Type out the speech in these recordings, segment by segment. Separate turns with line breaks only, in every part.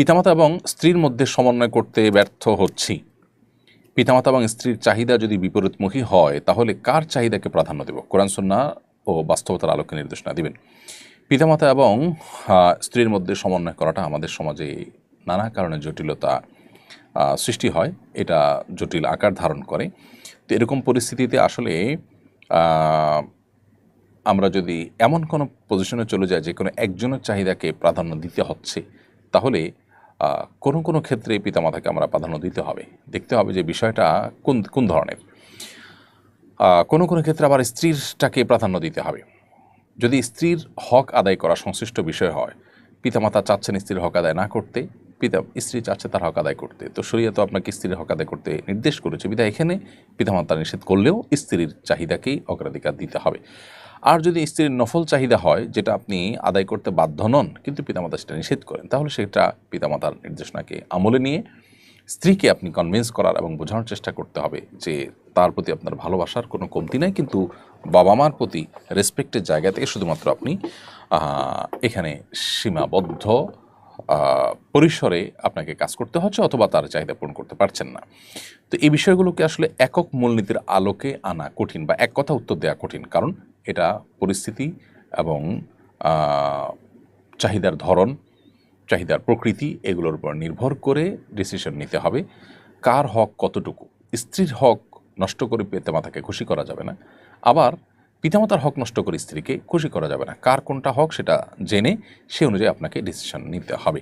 পিতামাতা এবং স্ত্রীর মধ্যে সমন্বয় করতে ব্যর্থ হচ্ছি। পিতামাতা এবং স্ত্রীর চাহিদা যদি বিপরীতমুখী হয়, তাহলে কার চাহিদাকে প্রাধান্য দেব? কোরআন, সন্না ও বাস্তবতার আলোকে নির্দেশনা দিবেন। পিতামাতা এবং স্ত্রীর মধ্যে সমন্বয় করাটা আমাদের সমাজে নানা কারণে জটিলতা সৃষ্টি হয়। এটা জটিল আকার ধারণ করে। তো এরকম পরিস্থিতিতে আসলে আমরা যদি এমন কোনো পজিশনে চলে যাই যে কোনো একজনের চাহিদাকে প্রাধান্য দিতে হচ্ছে, তাহলে কোনো কোনো ক্ষেত্রে পিতামাতাকে আমরা প্রাধান্য দিতে হবে। দেখতে হবে যে বিষয়টা কোন কোন ধরনের। কোনো কোনো ক্ষেত্রে আবার স্ত্রীরটাকে প্রাধান্য দিতে হবে। যদি স্ত্রীর হক আদায় করা সংশ্লিষ্ট বিষয় হয়, পিতামাতা চাচ্ছেন স্ত্রীর হক আদায় না করতে, পিতা, স্ত্রী চাচ্ছে তার হক আদায় করতে। তো শরীয়ত আপনাকে স্ত্রীর হক আদায় করতে নির্দেশ করেছে। বিধায় এখানে পিতামাতা নিষেধ করলেও স্ত্রীর চাহিদাকেই অগ্রাধিকার দিতে হবে। আর যদি স্ত্রীর নফল চাহিদা হয়, যেটা আপনি আদায় করতে বাধ্য নন, কিন্তু পিতামাতা সেটা নিষেধ করেন, তাহলে সেটা পিতামাতার নির্দেশনাকে আমলে নিয়ে স্ত্রীকে আপনি কনভিন্স করার এবং বোঝানোর চেষ্টা করতে হবে যে তার প্রতি আপনার ভালোবাসার কোনো কমতি নাই, কিন্তু বাবা মার প্রতি রেসপেক্টের জায়গা থেকে শুধুমাত্র আপনি এখানে সীমাবদ্ধ পরিসরে আপনাকে কাজ করতে হচ্ছে অথবা তার চাহিদা পূরণ করতে পারছেন না। তো এই বিষয়গুলোকে আসলে একক মূলনীতির আলোকে আনা কঠিন বা এক কথা উত্তর দেওয়া কঠিন, কারণ এটা পরিস্থিতি এবং চাহিদার ধরন, চাহিদার প্রকৃতি এগুলোর উপর নির্ভর করে ডিসিশন নিতে হবে। কার হক কতটুকু? স্ত্রীর হক নষ্ট করে পিতামাতাকে খুশি করা যাবে না। আবার পিতামাতার হক নষ্ট করে স্ত্রীকে খুশি করা যাবে না। কার কোনটা হক সেটা জেনে সে অনুযায়ী আপনাকে ডিসিশন নিতে হবে।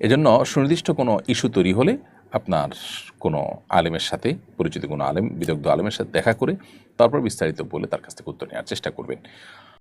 এজন্য সুনির্দিষ্ট কোনো ইস্যু তৈরি হলে আপনার কোনো আলেমের সাথে, পরিচিত কোনো আলেম, বিদগ্ধ আলেমের সাথে দেখা করে তারপর বিস্তারিত বলে তার কাছ থেকে উত্তর নেওয়ার চেষ্টা করবেন।